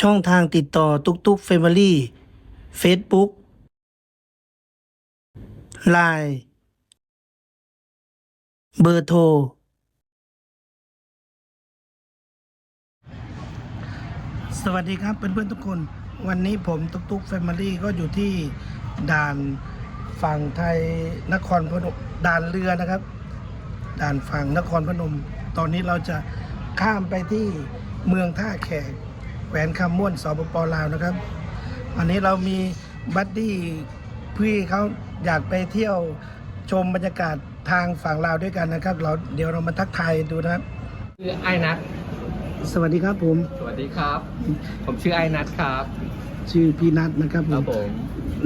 ช่องทางติดต่อตุกตุกเฟมิลี่เฟซบุ๊กไลน์เบอร์โทร สวัสดีครับเพื่อนๆทุกคน วันนี้ผมตุกตุกแฟมิลี่ก็อยู่ที่ด่านฝั่งไทยนครพนมด่านเรือนะครับ ด่านฝั่งนครพนม ตอนนี้เราจะข้ามไปที่เมืองท่าแขก วนคำม่วนสปปลาวนะครับ วันนี้เรามีบัดดี้พี่เขาอยากไปเที่ยวชมบรรยากาศทางฝั่งลาวด้วยกันนะครับ เราเดี๋ยวเรามาทักทายดูนะครับ ชื่อไอ้นัทสวัสดีครับผม สวัสดีครับ ผมชื่อไอ้นัทครับ ชื่อพี่นัทนะครับคผรับมผม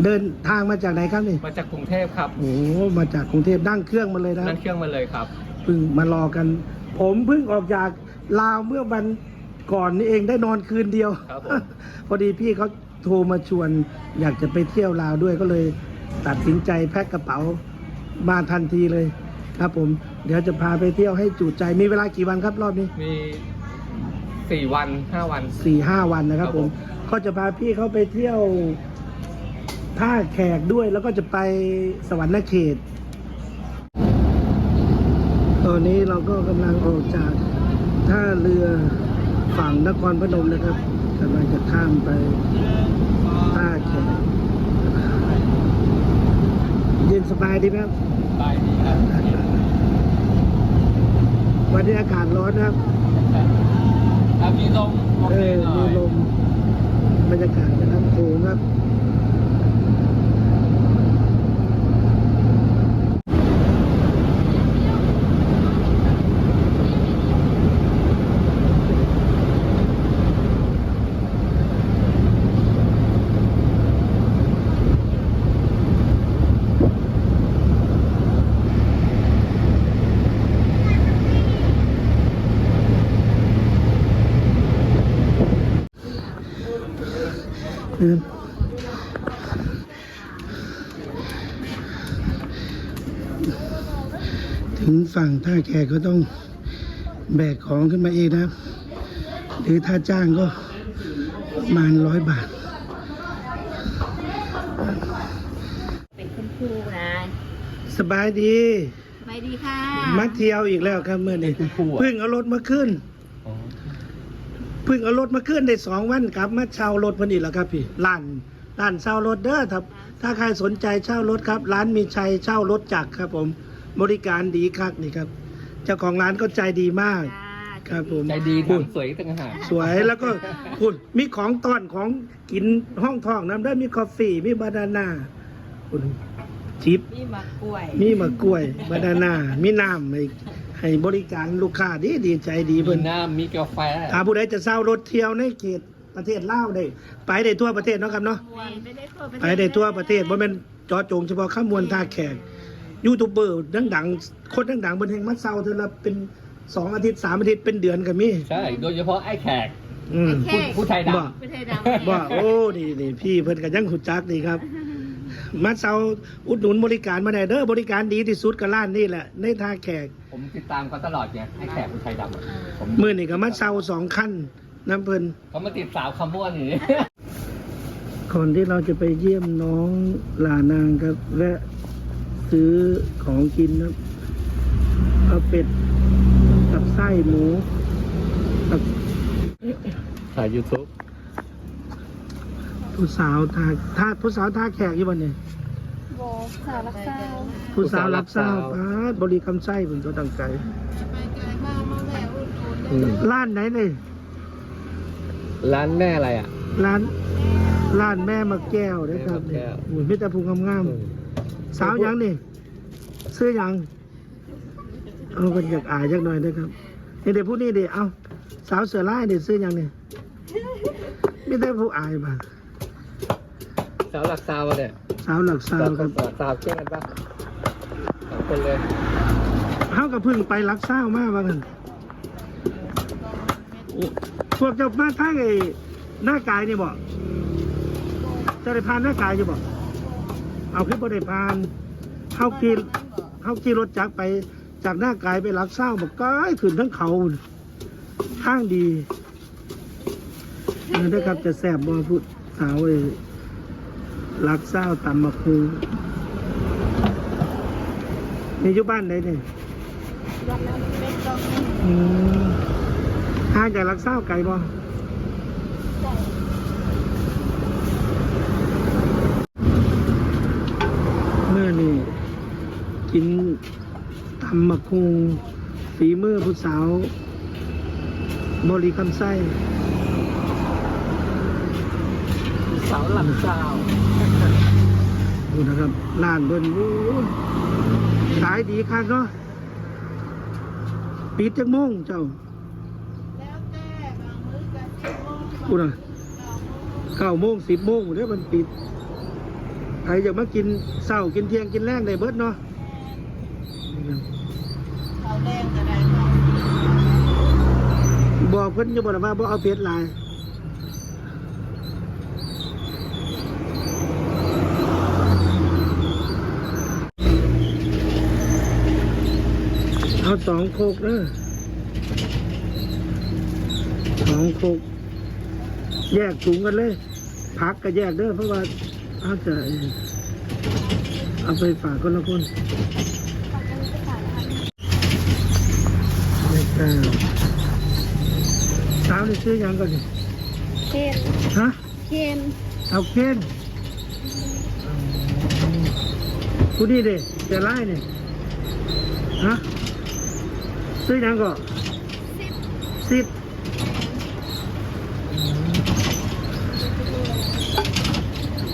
เดินทางมาจากไหนครับนี่มาจากกรุงเทพครับโอ้โหมาจากกรุงเทพนั่งเครื่องมาเลยนะนั่งเครื่องมาเลยครับเพิ่งมารอกัน ผมเพิ่งออกจากลาวเมื่อวัน ก่อนนี่เองได้นอนคืนเดียว ครับผม พอดีพี่เขาโทรมาชวน อยากจะไปเที่ยวลาวด้วยก็เลยตัดสินใจแพ็คกระเป๋ามาทันทีเลย ครับผม เดี๋ยวจะพาไปเที่ยวให้จุใจมีเวลากี่วันครับรอบนี้ มีสี่วันห้าวัน สี่ห้าวันนะครับครับผผมมก็จะพาพี่เขาไปเที่ยวท่าแขกด้วยแล้วก็จะไปสวรรค์เขต ตอนนี้เราก็กำลังออกจากท่าเรือ ฝั่งนครพนมนะครับกำลังจะข้ามไปท่าแขกเย็นสบายดีไหมครับไปดีครับวันนี้อากาศร้อนนะครับครับมีลมโอเอเคอหน่อมียลมบรรยากาศกำลังโขงครับ เออ ถึงฝั่งท่าแขกก็ต้องแบกของขึ้นมาเองนะครับ หรือถ้าจ้างก็ประมาณร้อยบาท เป็นคุณครูนะสบายดีไปดีค่ะ มาเที่ยวอีกแล้วครับเมื่อนี้เพิ่งเอารถมาขึ้น อ๋อเพิ่งเอารถมาขึ้นได้สองวันครับมาเช่ารถพอดีแล้วครับพี่ร้านร้านเช่ารถเด้อครับ ถ้าใครสนใจเช่ารถครับ ร้านมีชัยเช่ารถจักรครับผม บริการดีคักนี่ครับ เจ้าของร้านก็ใจดีมากค่ะครับผม ใจดีพูดทำสวยต่างหากสวยแล้วก็คุณมีของต้อนของกินห้องทองน้ำได้มีกาแฟมีบานาน่าคุณชิปนี่มะกล้วยมีมะกล้วยบานาน่ามีน้ำให้ให้บริการลูกค้าดีดีใจดีมีเพิ่นน้ำมีกาแฟถ้าผู้ใดจะเช่ารถเที่ยวในเขตประเทศลาวได้ไปได้ทั่วประเทศเนาะครับเนาะไม่ได้ทั่วประเทศไปได้ทั่วประเทศบ่แม่นเจาะจงเฉพาะข้ามวลท่าแขก ยูทูบเบอร์ดังๆคนดังๆบนแห่งมัดเซาเธอละเป็นสองอาทิตย์สามอาทิตย์เป็นเดือนก็มีใช่ โดยเฉพาะไอ้แขกอืม ผู้ผู้ไทยดบ่ประเทศดำว่าโอ้ดีดีพี่เพิ่นก็ยังขุดจักดีครับ มัดเซาอุดหนุนบริการมาได้เด้อบริการดีที่สุดกับร้านนี่แหละในท่าแขกำผมติดตามเขาตลอดไงไอ้แขกผู้ไทยดำอะผมมื้อนี้ก็มัดเซาสองขั้นน้ำเพิ่น เขามาติดสาวคำม่วนอย่างนี้ ก่อนที่เราจะไปเยี่ยมน้องหลานางครับแวะ ซื้อของกินครับเอาเป็ดกับไส้หมูกับถ่ายยูทูบผู้สาวทาท่าผู้สาวท่าแขกอยู่วันนี้โบสาวรักษาผู้สาวรับเศร้าป้าดบริกรรมไส้ผมก็ตั้งใจมามาแม่อุ่นร้านไหนเลยร้านแม่อะไรอะ ร้านร้านแม่มาแก้วนะครับแม่มะแก้วโอ้ยมิตรภูงงามๆสาวหยังนี่ ซื้อหยังเอากันอยากอายจักหน่อยนะครับนี่เดี๋ยวพูดนี่เดี๋ยวเอาสาวเสือไล่เดี๋ยวซื้อหยังนี่ไม่ได้ผู้อายบ่าสาวหลักซาวเนี่ยสาวหลักสาวครับสาวสาวเชื่อกันปะสองคนเลยเขากับพึ่งไปรักเศร้ามากว่ากันพวกเจ้ามาทางไอ้หน้ากายนี่บอกจะได้พานหน้ากายอยู่บอกเอาขึ้นบ่ได้พานเขาขี่ เขาขี่รถจักรไปจากหน้ากายไปรักเศร้าบอกก้ายขึ้นทั้งเขาทางดีเนื้อนะครับจะแซ่บบ่พูดสาวเอ้ยรักเศร้าตำมะคูนี่อยู่บ้านไหนเนี่ยวันนั้นเป็นกองอืมห่างจากรักเศร้าไกลบ่ใส่เมื่อนี่ กินตำมะคูฝีมือผู้สาว บริคำไส้สาวหลักซาวดูนะครับร้านเบิ้นโอ้ยขายดีคักเนาะปิดจักโมงเจ้าแล้วแต่บางมื้อก็สิบโมงพูดนะเก้าโมงสิบโมงเดี๋ยวมันปิดใครจะมากินเช้ากินเที่ยงกินแรงได้เบิดเนาะ เขาแดงก็ได้เนาะบอกเพิ่นจะบอกว่าบ่เอาเพชรลายเอาสองโคกเด้อสองโคก แยกถุงกันเลย พักก็แยกเด้อเพราะว่าอาจจะเอาไปฝากคนละคน ไม่กล้าสาวนี่ซื้อหยังก่อนดิเคนฮะ เคนเอาเคนกูนี่เด้จะไล่เนี่ยฮะ ซื้อหยังก่อนสิบ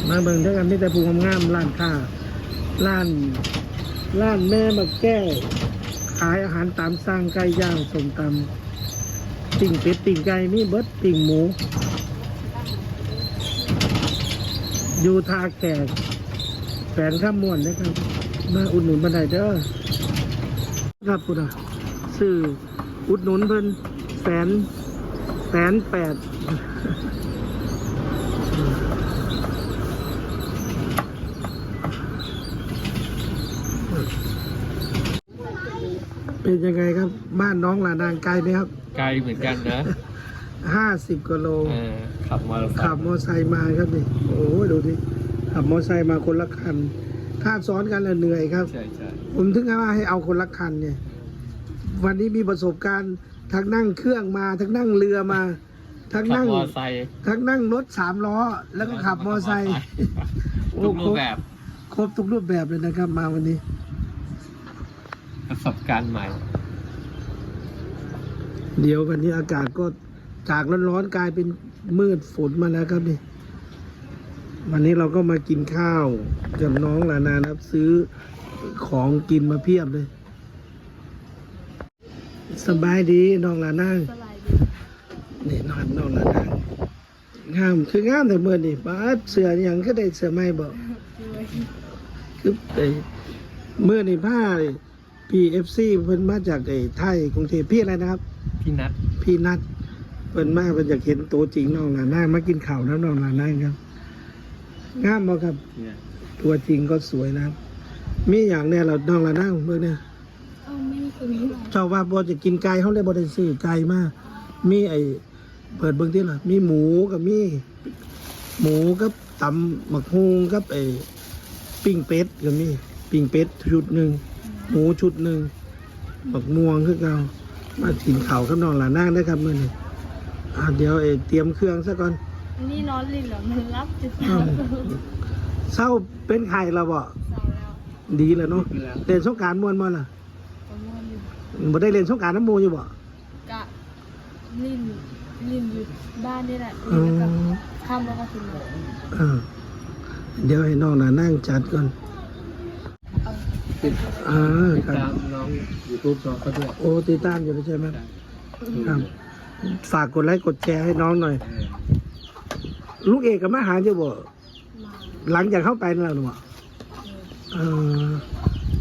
มาเบิ่งเท่ากันมีแต่ผู้งามๆร้านค้าร้านร้านแม่มาแก้วขายอาหารตามสั่งไก่ย่างส้มตำติ่งเป็ดติ่งไก่มีเบิดติ่งหมู อยู่ทาแขกแฝนข้ามมวนนะครับ มาอุดหนุนบันไดเด้อครับคุณอะซื้ออุดหนุนเพิ่นแสนแสนแปด เป็นยังไงครับ บ้านน้องหลานางไกลไหมครับไกลเหมือนกันนะห้าสิบกิโลเออขับมอเตอร์ไซขับค์มอไซค์มาครับนี่โอ้ยดูดิขับมอไซค์มาคนละคัน ถ้าซ้อนกันแล้วเหนื่อยครับ ใช่ใช่ผมถึงว่าให้เอาคนละคันเนี่ย วันนี้มีประสบการณ์ทั้งนั่งเครื่องมาทั้งนั่งเรือมา ทั้งขับนั่งมอเตอร์ไซค์ทั้งนั่งรถสามล้อ แล้วก็ขับมอไซค์โอ้ทุกครูรปบแบบ ครบทุกรูปแบบเลยนะครับมาวันนี้ ประสบการณ์ใหม่ เดี๋ยววันนี้อากาศก็จากร้อนๆกลายเป็นมืดฝนมาแล้วครับนี่ วันนี้เราก็มากินข้าวกับน้องลานานะครับ ซื้อของกินมาเพียบเลย สบายดีน้องลานาสบายดีนี่นอนน้องลานา งามคืองามแต่เมื่อนี่ป้าดเสืออย่างก็ได้เสือไม่บอกด้วยคือไอ้เมื่อนี่ผ้า พีเอฟซีเพิ่นมาจากไอ้ไทยกรุงเทพพี่อะไรนะครับ พี่นัทพี่นัดเพิ่นมาเพิ่นอยากเห็นตัวจริงน้องหลานนางมากินข้าวน้ำน้องหลานนางครับงามบ่ครับ เนี่ยตัวจริงก็สวยนะครับ มีอย่างเนี่ยเราน้องหลานนางเบิ่งเนี่ยเอาไม่คุยหน่อยเจ้าว่าบ่จะกินไก่เขาเลยบ่ได้ซื้อไก่มามีไอ้เปิดเบิ่งที่ล่ะมีหมูกับมี หมูกับตำหมักฮุงกับไอ้ปิ้งเป็ดก็มีปิ้งเป็ดชุดหนึ่ง หมูชุดหนึ่งหมักม่วงคือเก่ามากินข้าวกับน้องหลานนางได้อครับมื้อนี้อ่าเดี๋ยวเอเตรียมเครื่องซะก่อนอันนี้นอนลิ้นเหรอมันรับจะเศอ้าร้าวเศร้าเป็นไข่แล้วบ่แล้วดีแล้วเนาะขึ้นแล้วเล่นสงกรารม่วนบ่ล่ะประมาณอยู่บ่ได้เล่นสงกรารน้ำหมูอยู่บ่กะลิ้นลิ้นอยู่บ้านนี่แหละอืแล้วก็มข้ามแล้วก็ขึ้นมาเออเดี๋ยวให้น้องหลานนางจัดก่อนเอา อ่าติดครับ ตามน้องยูทูบน้องเขาด้วย โอ้ติดตามอยู่แล้วใช่ไหมครับ ฝากกดไลค์กดแชร์ให้น้องหน่อยเออลูกเอกกับมาหาจะบ่มาหลังจากเข้าไปนั่นแหละหนูบ่เออ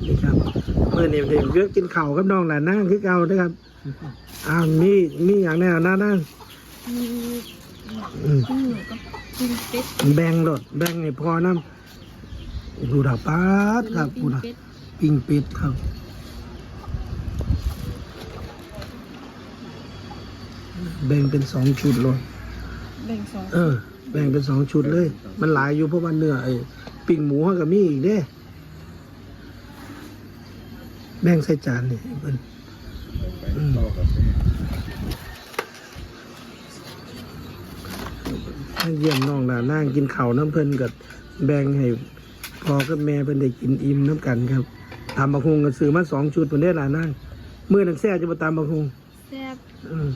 นี่ครับเมื่อนี้เด็กเยอะกินข้าวกับน้องหลานนั่งคือเก่านะครับอ้าวมีมีอย่างแน่น่านั่งมีอืมหมูกับกินเป็ดแบ่งรถแบ่งให้พอน้ำดูดาปาดครับปิ้พูงดนะเป็ด ปิ้งเป็ดครับแบ่งเป็นสองชุดเลยแบ่งสองเออ แบ่งเป็นสองชุดเลย มันหลายอยู่เพราะว่าเนื้อไอ้ปิ่งหมูเขากับมีอีกเด้ แบ่งใส่จานนี่เพิ่นอืมให้เยี่ยมน้องหลานนั่งกินข้าวน้ำเพิ่นกับแบ่งให้พอกับแม่เพิ่นได้กินอิ่มน้ำกันครับ ตามบักฮุงก็ซื้อมาสองชุดเพิ่นได้หลานนั่งมื้อนั้นแซ่จะมาตามบักฮุงแซ่บอืม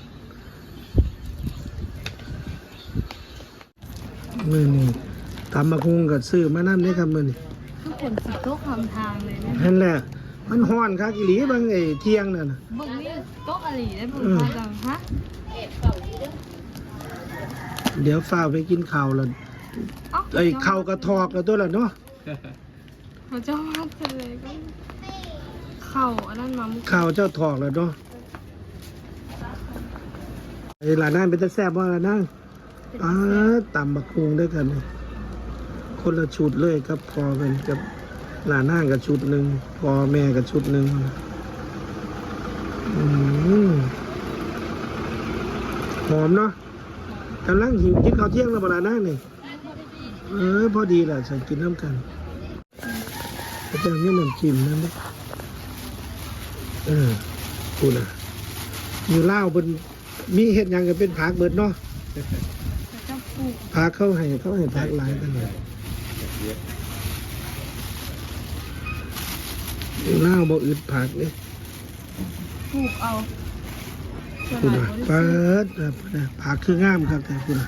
มื้อนี้ตามบักฮุงก็ซื้อมานำได้ครับมื้อนี้ทุกคนสิโต๊ะคำทางเลยนะนั่นแหละ มันฮ้อนคักอีหลีบางไอ้เที่ยงนั่นน่ะเบิ่งนี่โต๊ะอะไรได้เบิ่งอืมมาจังฮะเดี๋ยวฝ้าวไปกินข้าวแล้วเอ้า ไอ้ข้าวกระทอกแล้วตัวละเนาะ เขาจะวัดเลยก็เข่าอันนั้นมามุกข้าวเจ้าทอกแล้วเนาะไอ้หลานนั่นเป็นตาแซ่บบ่ล่ะนั่งอ้าตำบักฮุงด้วยกันนี่คนละชุดเลยครับพอเป็นกับหลานนั่งกับชุดหนึ่งพอแม่กับชุดหนึ่งอืมหอมเนาะกำลังหิวกินข้าวเที่ยงแล้วบ่ล่ะนั่งนี่เออพอดีแหละฉันกินน้ำกัน ก็จะมีน้ำจิ้มนั่นเนาะเออกูน่ะอยู่เล่าวบนมีเห็ดหยังก็เป็นผักเบิดเนาะเขาจะปลูกผักเข้าให้เข้าให้ผักหลายกันเลยอยู่เล่าวบ่อึดผักเลยปลูกเอาสกูลาน่ะยบริเปิสุทธิ์ดแบบนะผักคืองามครับแต่กูน่ะ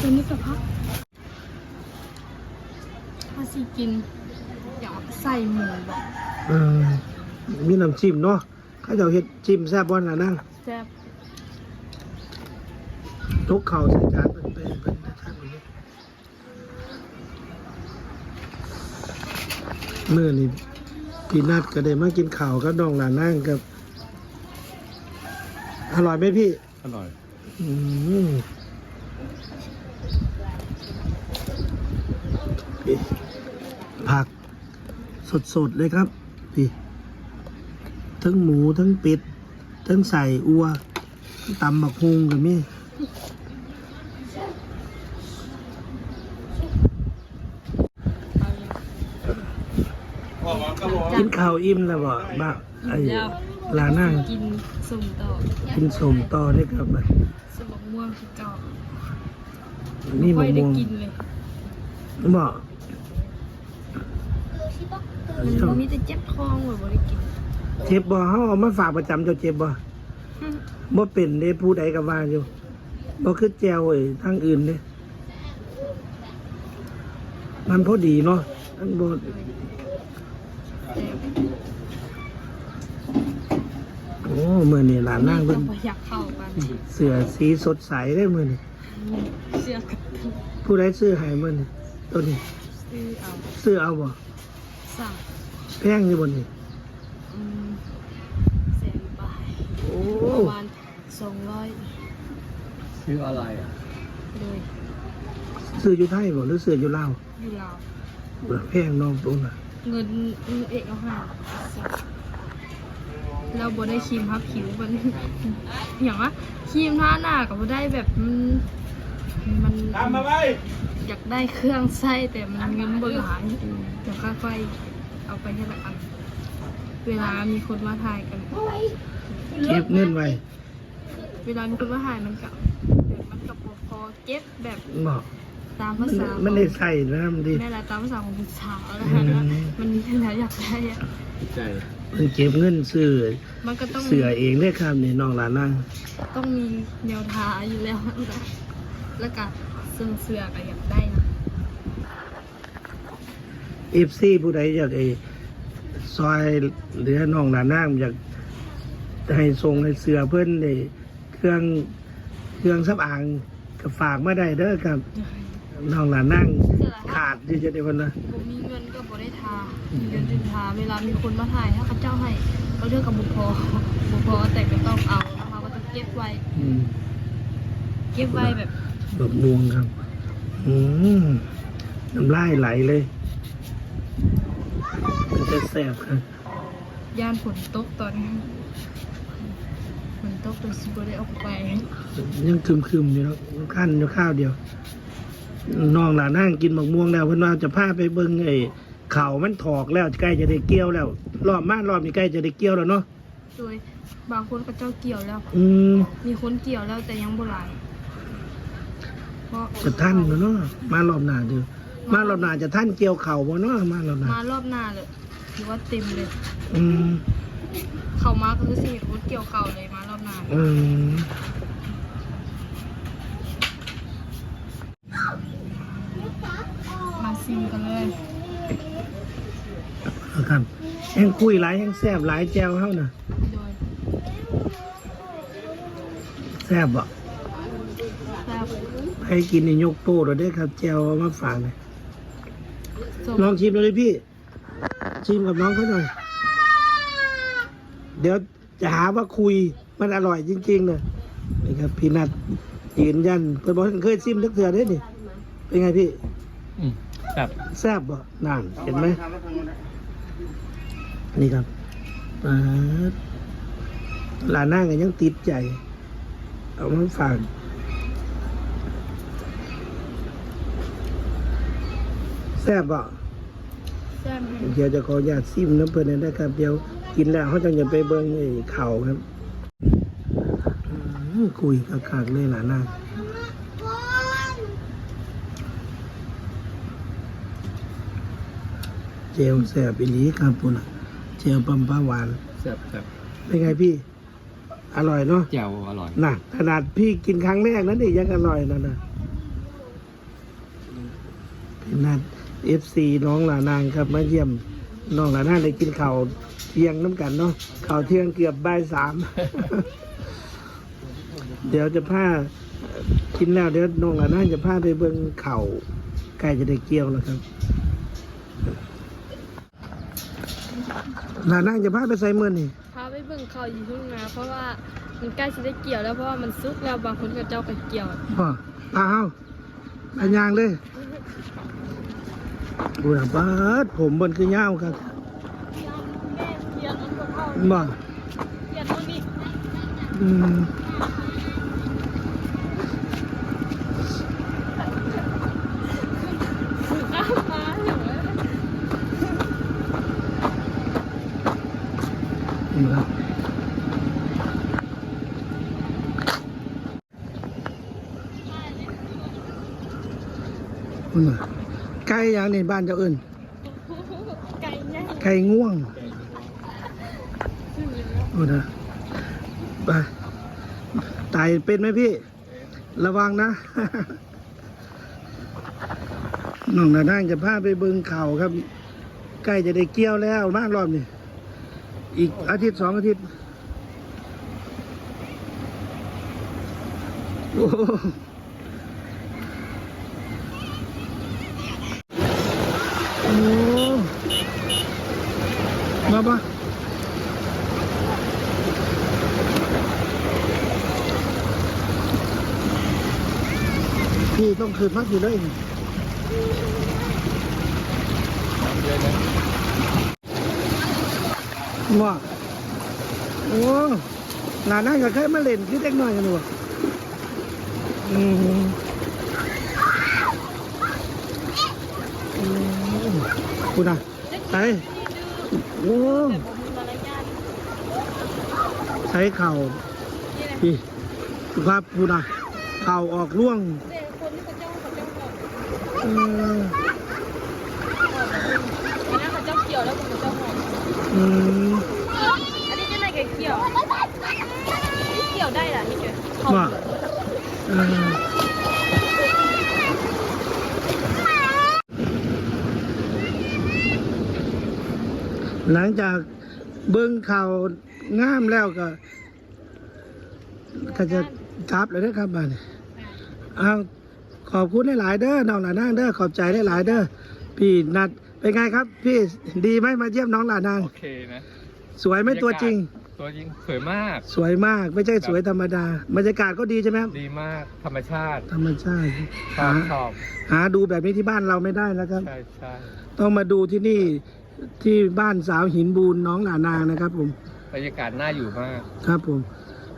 ตัวนี้กับพักถ้าสิกินอยากใส่หมูบอกเออมีน้ำจิ้มเนาะเขาเจะเฮ็ดจิ้มแซ่บบ่ล่ะนั่งแซ่บทุกเข่าใส่จานเป็นเป็นเป็นนะครับเมื่อนี่พี่นัดก็ได้มากินข้าวกับน้องหลานนั่งกับ อร่อยไหมพี่ อร่อย อืมพี่ผัก สดๆเลยครับพี่ทั้งหมูทั้งเป็ดทั้งใส่อัวตำบักฮุงกับมี่กินข้าวอิ่มแล้วบ่บ้าไอ้ลานั่งกินสมต่อกินสมต่อได้ครับบัดสมม่วงคือเก่านี่ค่มะอยได้ม่วงกินเลยบ่ มันมีแต่เจ็บท้องเลยบ่ได้กินเจ็บบ่เฮาเอามาฝากประจำเจ้าเจ็บบ่บ่เป็นเด้ผู้ใดก็ว่าอยู่บ่คือแจวไอ้ทางอื่นเด้มันพอดีเนาะมันบ่โอ้มื้อนี้หลานนั่งเพิ่เพิ่นนบ่อยากเข้ากันเสื้อสีสดใสได้มื้อนี้เสียกับผู้ใดซื้อให้มื้อนี้ตัวนี้ซื้อเอาซื้อเอาบ่ สั่งแพงอยู่บ่นี่อืมแสนบาทโอ้ประมาณสองร้อยชื่ออะไรอะเลยซื้ออยู่ไทยบ่หรือซื้ออยู่ลาวอยู่ลาวเออแพงน้องตรงน่ะเงินเงินเอกเอาให้เราบ่ได้ครีมพับผิวมันอย่างว่าครีมทาหน้าก็บ่ได้แบบมันมัน อยากได้เครื่องใส้แต่มันเงินบ่หลายเดี๋ยวค่อยๆเอาไปทีละอันเวลามีคนมาถ่ายกัน เก็บเงินไว้ เวลามีคนมาถ่ายมันกับมันกับพอเก็บแบบบ่ตามมัภานษามันได้ใส่นะมันดีแม่ละตามภาษาของผู้สาวแล้วนะมันมีแล้วอยากได้อะใช่มันเก็บเงินซื้อมันก็ต้องเสือเองได้อครับนี่น้องหลานนั่งต้องมีแนวทางอยู่แล้วนะแล้วก็ เสื้อเสื้อก็อยากได้นะ FC ผู้ใดอยากไอ้ซอยเหลือน้องหลานนั่งอยากให้ส่งให้เสือเพิ่นได้เครื่องเครื่องซับอ่างก็ฝากมาได้เด้อครับน้องหลานนั่งขาดที่จะได้วันนะผมมีเงินก็บ่ได้ทาเงินจึงทาเวลามีคนมาถ่ายถ้าเขาเจ้าให้ก็เรื่องกับบุพอบุพอแต่ก็ต้องเอานะคะก็ต้องเก็บไว้อืมเก็บไว้แบบ แบบดวงครับ อืมน้ำลายไหลเลย มันจะแสบครับย่านฝนตกตอนนี้ตัวสิบ่ได้ออกไปยังคึมๆอยู่เนาะขั้นอยู่ข้าวเดียว น้องหลานนั่งกินหมกม่วงแล้วเพิ่นว่าจะพาไปเบิ่งไอ้เข่ามันถอกแล้วใกล้จะได้เกี่ยวแล้ว รอบมารอบนี้ใกล้จะได้เกี่ยวแล้วเนาะโดยบางคนก็เจ้าเกี่ยวแล้ว อืมมีคนเกี่ยวแล้วแต่ยังบ่หลายเพราะ จะท่านเนาะมารอบหน้าเด้อมารอบหน้าจะท่านเกี่ยวเข่าบ่เนาะมารอบหน้ามารอบหน้าเลยถือว่าเต็มเลย อืมเข้ามาก็คือสิเห็นคนเกี่ยวเก่าเลยมารอบหน้าอืมมาซิมกันเลยเอาครับแห้งคุยหลายแห้งแซ่บหลายแจวเฮาน่ะโดยแซ่บบ่แซ่บ ให้กินนี่ยกโป้เราได้อครับแจวเอามาฝากเลยส้มลองชิมดูเลยพี่ ชิมกับน้องเขาหน่อย เดี๋ยวจะหาว่าคุยมันอร่อยจริงๆเลยนี่ครับพี่นัทยืนยันเพื่อนบอกเคยชิมทักเถื่อได้นี่เป็นไงพี่อืมแบบแซ่บบ่นั่นเห็นไหมนี่ครับป๊าดหลานหน้ากันยังติดใจ เอามาฝาก ซ่บบ่แซ่บแห้งเดี๋ยวจะขออนุญาตซิมน้ำเพิ่นนนะครับ เดี๋ยวกินแล้วเขาจะอย่าไปเบิ่งไอ้เข่าครับอื้อคุยกากๆเลยหลานหน้าเจลแสบอีหลีครับปุ่นน่ะเจลปั๊มปลาหวาน แซ่บแบบเป็นไงพี่ อร่อยเนาะ แจ่วอร่อยน่ะ ขนาดพี่กินครั้งแรกนั้นนี่ยังอร่อยนะนะพี่นัด เอฟซีน้องหลานางครับมาเยี่ยมน้องหลานางได้กินข้าวเที่ยงน้ำกันเนาะข้าวเที่ยงเกือบบ่ายสาม เดี๋ยวจะพาเอ่อกินแล้วเดี๋ยวน้องหลานางจะพาไปเบิ่งเข่าวใกล้จะได้เกี่ยวแล้วครับหลานางจะพาไปใส่เมื่อนี่พาไปเบิ่งเขาอยู่ทุ่งนาเพราะว่ามันใกล้จะได้เกี่ยวแล้วเพราะว่ามันสุกแล้วบางคนก็เจ้าไปเกี่ยวพ่ออ้าวอันยางเลย บุญบาดผมบนคือยาวครับเกี่ยวนั่นก็เข้าบ่เกี่ยวตัวนี้อืมนี่ครับคุณน่ะ ไก่อย่างนี้บ้านเจ้าเอิ้นไก่ใหญ่ไก่ง่วงโอ้นะไปไต่เป็นไหมพี่ ระวังนะน้องนาด้านจะพาไปเบิงเข่าครับ ใกล้จะได้เกี่ยวแล้วมารอบนี้อีกอาทิตย์สองอาทิตย์ โอ้โหโอ้มาปะ พี่ต้องคืนพักอยู่เลยนี่เยอะนะว่าโอ้หลานนั่นก็เคยมาเล่นคือเด็กน้อยกันดูอืมคุณอะใส่โอ้ใช้เข่าพี่ครับคุณอะ เข่าออกร่วง อันนั้นเขาเจ้าเกี่ยวแล้วเขาเจ้าหอมอืมอันนี้จะไหนแกเกี่ยวนี่เกี่ยวได้เหรอนี่เกี่ยวเขาว่าเออหลังจากเบิ้งข่าวงามแล้วก็ก็จะจับเลยนะครับบ้านนี้เอา ขอบคุณหลายๆเด้อน้องหลานนางเด้อขอบใจหลายๆเด้อพี่นัดเป็นไงครับ พี่ดีไหมมาเยี่ยมน้องหลานนางโอเคนะสวยไหมตัวจริง ตัวจริงสวยมาก สวยมากไม่ใช่สวยธรรมดาบรรยากาศก็ดีใช่ไหมครับดีมากธรรมชาติ ธรรมชาติชอหาบชอบหาดูแบบนี้ที่บ้านเราไม่ได้แล้วครับใช่ใช่ต้องมาดูที่นี่ที่บ้านสาวหินบูนน้องหลานางนะครับ ผมบรรยากาศน่าอยู่มากครับผม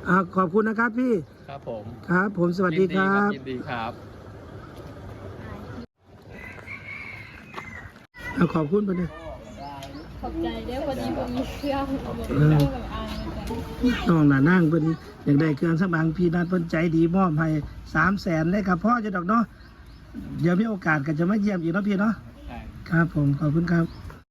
อ่าขอบคุณนะครับพี่ ครับผม ครับ ผมสวัสดีครับยินดีครับ เอาขอบคุณไปเลยขอบใจเด้อพอดีผมมีเครื่องเอาบอกเครื่องแบบอ่านกันน้องน่ะนั่งเพิ่นอยากได้เครื่องสำอางพี่นัดเพิ่นใจดีมอบให้สามแสนเลยครับพ่อจะดอกเนาะเดี๋ยวมีโอกาสก็จะมาเยี่ยมอีกเนาะพี่เนาะใช่ครับผมขอบคุณครับ